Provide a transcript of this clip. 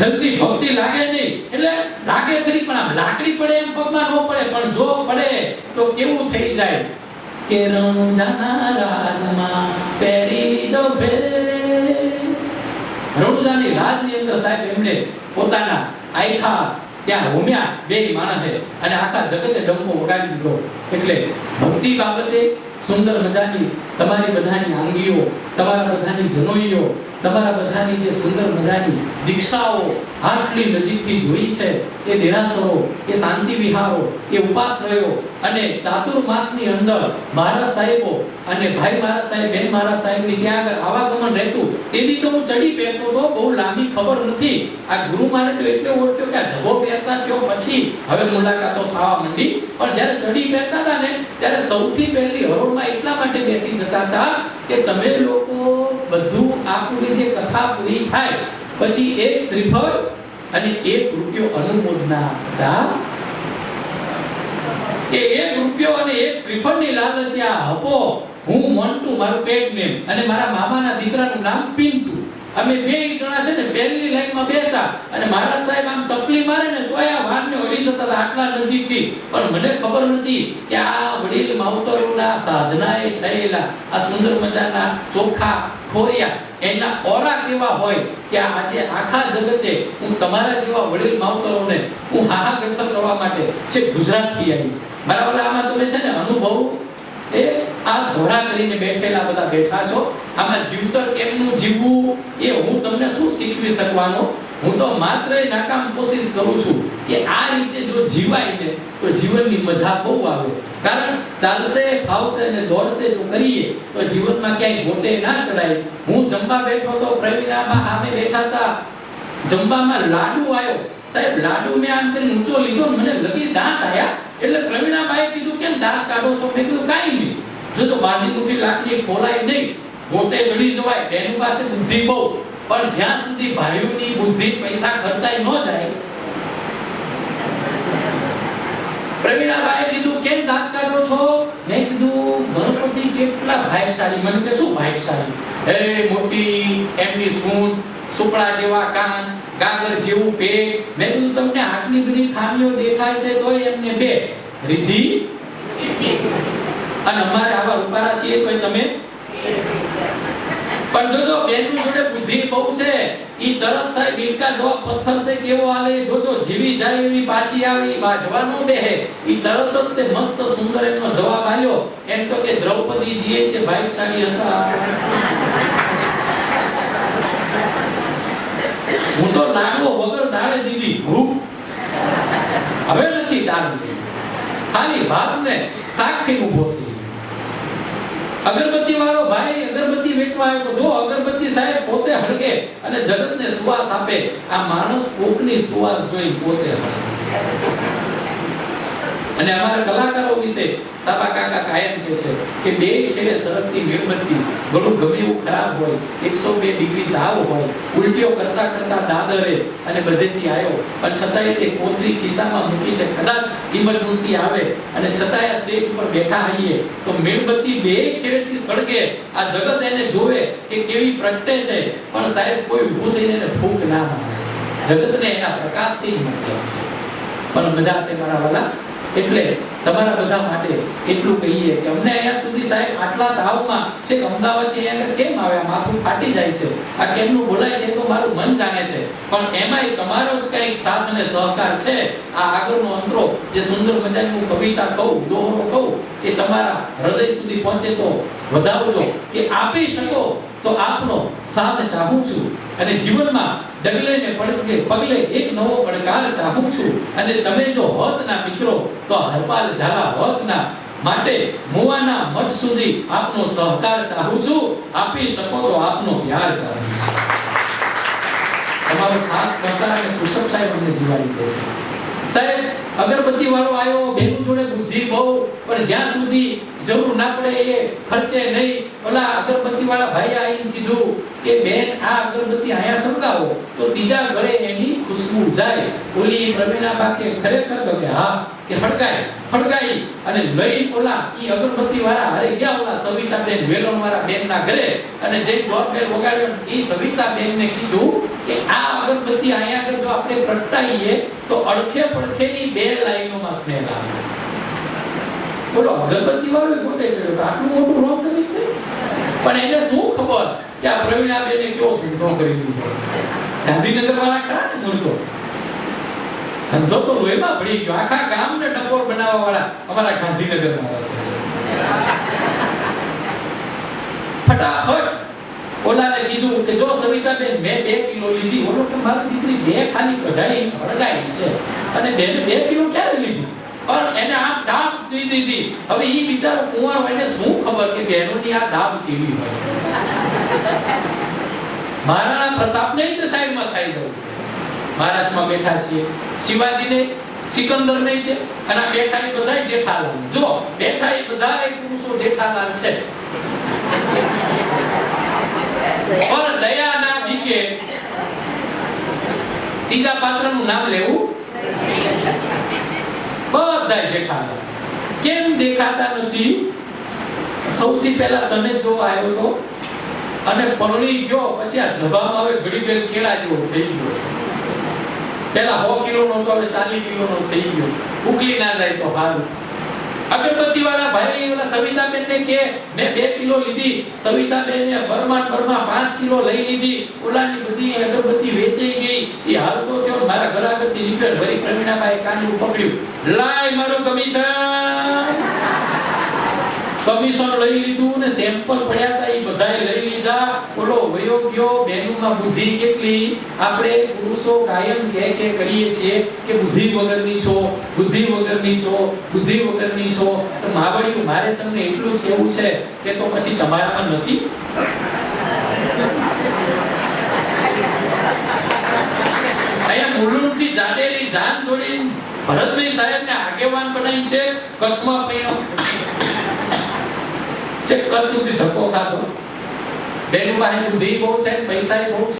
જલ્દી ભક્તિ લાગે નહીં. એટલે લાગે ખરી પણ આમ લાકડી પડે એમ પગમાં ન પડે, પણ જો પડે તો કેવું થઈ જાય? કે રણુજાના રાજમાં પહેરી લીધો રણુજાની રાજની અંદર સાહેબ એમણે પોતાના આયખા ત્યાં હોમ્યા બે માણસે, અને આખા જગતે ડંકો ઉડાડી દીધો. એટલે ભક્તિ બાબતે સુંદર મજાની તમારી બધાની આંગીઓ તમારા બધાની જનોઈઓ, તમારા બધાની જે સુંદર મજાની દીક્ષાઓ આટલી નજીકથી જોઈ છે, એ દેરાસરો, એ શાંતિ વિહારો, એ ઉપાશ્રયો અને ચાતુર્માસની અંદર મહારાજ સાહેબો અને ભાઈ મહારાજ સાહેબ, બેન મહારાજ સાહેબની ત્યાં આગળ આવાગમન રહેતું તેથી તો હું ચડી પહેરતો તો બહુ લાંબી ખબર નથી. આ ગુરુ માને તો એટલે ઓળખ્યો કે આ જબો પહેરતા થયો પછી, હવે મુલાકાતો થવા માંડી. પણ જ્યારે ચડી પહેરતા હતા ને ત્યારે સૌથી પહેલી હરોળમાં એટલા માટે બેસી જતા હતા કે તમે લોકો બધું આપણી જે કથા પૂરી થાય, પછી એક શ્રીફળ અને એક રૂપિયો અનુમોદના આપતા કે એક રૂપિયો અને એક શ્રીફળની લાલચ, આ હપો, હું મોન્ટુ, મારું પેટ નેમ અને મારા મામાના દીકરાનું નામ પિન્ટુ. અમે બે જણા છે ને પહેલી લાઈનમાં બેઠા અને મહારાજ સાહેબ આમ ટપલી મારે ને તોય આ વાનને અડી જતા હતા આટલા નજીકથી. પણ મને ખબર નથી કે આ વડીલ માવતરોના સાધનાએ થયેલા, આ સુંદર મજાના ચોખા ખોરિયા, એના ઓરા કેવા હોય કે આજે આખા જગતે હું તમારા જેવા વડીલ માવતરોને હું હાહા ગઠન કરવા માટે છે ગુજરાતથી આવીશ. બરાબર? આમાં તમે છે ને અનુભવ, એ આ ઘોડા કરીને બેઠેલા બધા બેઠા છો. આમાં જીવતર કેમનું જીવવું એ હું તમને શું શીખવી શકવાનો? હું તો માત્ર એ નાકામ કોશિશ કરું છું કે આ રીતે જો જીવાય ને, તો જીવનની મજા બહુ આવે. કારણ ચાલશે, ફાવશે ને દોડશે જો કરીએ, તો જીવનમાં ક્યાંય ગોટે ના ચડાય. હું જમવા બેઠો તો પ્રવીણામાં આમે બેઠા હતા. જમવામાં લાડુ આવ્યો. સાહેબ, લાડુ મેં આમ કરીને ઊંચો લીધો મને લગી દાંત આવ્યા એટલે પ્રવીણાબાએ કીધું, કેમ દાંત કાઢો છો? મેં કીધું, કાંઈ નહીં. જો તો બાંધી મુઠ્ઠી લાકડી ખોલાય નહીં, ગોટે ચડી જવાય બેનું પાસે બુદ્ધિ બહુ. પણ જ્યાં સુધી ભાઈઓની બુદ્ધિ પૈસા ખર્ચાય ન જાય પ્રવીણાભાઈએ કીધું, કેમ દાંત કાઢો છો? મેં કીધું, ગણપતિ કેટલા ભાગશાળી મને કે, શું ભાગશાળી એ મોટી, એમની સૂંઢ, સુપડા જેવા કાન, ગાગર જેવું પેટ. મેં કીધું, તમને આટલી બધી ખામીઓ દેખાય છે તોય એમને બે. રિદ્ધિ અને અમારે આવા રૂપારા છીએ તોય તમે? પણ જોજો, બેનની જોડે બુદ્ધિ બહુ છે. ઈ તરત સાહેબ ઇલકા જવાબ પથ્થર છે કેવો આલે જોજો, જીવી જાય એવી પાછી આવી વાજવા નો બેહે. ઈ તરત જ તે મસ્ત સુંદર એનો જવાબ આલ્યો. એમ તો કે દ્રૌપદી જીએ કે ભાઈશાળી હતા. હું તો લાડવો વગર દાળે દીધી. ભૂખ હવે નથી દાળ ખાલી ભાત ને શાકથી ઊભો થઈ અગરબત્તી વાળો ભાઈ અગરબત્તી વેચવા આવ્યો. જો અગરબત્તી સાહેબ પોતે હળગે અને જગતને સુવાસ આપે, આ માણસ કોકની સુવાસ જોઈ પોતે હળગે. અને અમારા કલાકારો વિશે સાબા કાકા કાયમ કહે છે કે બે છેડે સરકતી મીણબત્તી ઘણું ગમે એવું ખરાબ હોય 102 ડિગ્રી તાવ હોય, ઉલટીઓ કરતા કરતા દાદરે અને બધેથી આવ્યો પણ છતાંય તે કોથળી ખિસ્સામાં મૂકી છે, કદાચ ઇમરજન્સી આવે અને છતાંય સ્ટેજ ઉપર બેઠા હઈએ તો મીણબત્તી બે છેડેથી સળગે. આ જગત એને જોવે કે કેવી પ્રગટે છે. પણ સાહેબ, કોઈ ઊભું થઈને એને ફૂંક ના મારે. જગતને એના પ્રકાશથી જ મતલબ છે. પણ મજા છે મારા વાલા? એટલે તમારા બધા માટે એટલું કહીએ કે અમને અહીંયા સુધી સાહેબ આટલા તાવમાં છે અમદાવાદથી અહીંયા કેમ આવ્યા? માથું ફાટી જાય છે. આ કેમનું બોલાય છે તો મારું મન જાણે છે. પણ એમાંય તમારો જ કંઈક સાથ અને સહકાર છે. આ આગળનો અંતરો જે સુંદર મજાની હું કવિતા કહું, દોહરો કહું એ તમારા હૃદય સુધી પહોંચે તો વધાવજો. કે આપી શકો તો આપનો સાથ ચાહું છું. અને જીવનમાં ડગલે ને પડકે પગલે એક નવો પડકાર ચાહું છું. અને તમે જો હોત ના મિત્રો, તો હરપાલ ઝાલા હોત ના માટે મુવાના મઠ સુધી આપનો સહકાર ચાહું છું. આપી શકો તો આપનો પ્યાર ચાહું છું. તમારો સાથ, સહકાર અને કુશપ સાહેબ અમને જીવાડી દેશે. સાહેબ અગરબત્તી વાળો આવ્યો બેનું જોડે બુદ્ધિ બહુ, પણ જ્યાં સુધી જરૂર ના પડે એ ખર્ચે નહીં. ઓલા અગરબત્તી વાળા ભાઈ આવીને કીધું કે, બેન, આ અગરબત્તી અહીંયા સળગાવો. તો ત્રીજા ગળે એની ખુશ્બુ જાય. ઓલી પ્રવીણા બા ખરેખર તો કે, હા, કે, હળગાય હળગાઈ અને લઈ ઓલા ઈ અગરબત્તી વાળા હારે ગયા, ઓલા સવિતા બેન વેલોણ વાળા બેન ના ઘરે. અને જે ડોરબેલ વગાડ્યો એ ઈ સવિતા બેન ને કીધું કે, આ અગરબત્તી અહીંયા આપણે પ્રગટાઈએ તો અડખે પડખેની બે લાઈનોમાં સ્મેલ આવે બોલો અગરબત્તી વાળો ગોટે ચડ્યો આટલું મોટું રોગ કરી? પણ એને શું ખબર કે આ પ્રવીણા બેને કેવો ધંધો કરી દીધો? ગાંધીનગર વાળા ખરા ને મૂળ તો ધંધો તો લોહીમાં ભળી ગયો. આખા ગામને ટકોર બનાવવા વાળા અમારા ગાંધીનગરમાં વસે છે ફટાફટ ઓલાને કીધું કે જો સવિતાબેન મેં બે કિલો લીધી, ઓલો કે મારી દીકરી બે ખાલી કઢાઈ હળગાઈ છે. અને બેને બે કિલો ક્યારે લીધી? પણ એને આ ડાબ દઈ દીધી. હવે ઈ બિચારો હોય એને શું ખબર કે બહેનોની આ ડાબ કેવી હોય? મહારાણા પ્રતાપને જ સાઈડમાં થઈ જવું મહારાષ્ટ્રમાં બેઠા છીએ. શિવાજીને સિકંદર નહીં છે અને બેઠા એ બધા જેઠાલાલ. જો બેઠા એ બધાય પુરુષો જેઠાલાલ છે. પણ દયા ના બીકે ત્રીજા પાત્રનું નામ લેવું? બધા જેઠાલાલ. કેમ દેખાતા નથી? સૌથી પહેલા તને જોવા આવ્યો તો? અને પરણી ગયો, પછી આ જબામાં હવે ઘડી ગયેલ કેળા જેવો થઈ ગયો છે. પેલા 100 કિલો નો તો હવે 40 કિલો નો થઈ ગયો. ઉકલી ના જાય તો હારું. અગરબત્તી વાળા ભાઈ ઓલા સવિતાબેન ને કે, મેં 2 કિલો લીધી. સવિતાબેન ને બરમા 5 કિલો લઈ લીધી. ઓલાની બધી અગરબત્તી વેચાઈ ગઈ. એ હાલ તો થયો મારા ઘર આગળથી નીકળ્યો વળી પ્રવીણાબાઈ કાંડું પકડ્યું. લાય મારું કમિશન. કમિશન લઈ લીધું ને સેમ્પલ પડ્યા હતા, એ બધાએ લઈ લીધા. ઓલો વયો ગયો બેનુમાં બુદ્ધિ કેટલી? આપણે પુરુષો કાયમ કે કે કરીએ છીએ કે બુદ્ધિ વગરની છો, બુદ્ધિ વગરની છો, બુદ્ધિ વગરની છો. તો માવડિયું મારે તમને એટલું જ કહેવું છે કે તો પછી તમારામાં નથી? અહીંયા મુલુંડથી જાડેલી જાન જોડી ભરતભાઈ સાહેબને આગેવાન બનાવી છે. કચ્છમાં પૈણો છે કચ્છ સુધી ધક્કો ખાધો. બેનું પાસે બુદ્ધિ બહુ છે પૈસા બહુ છે.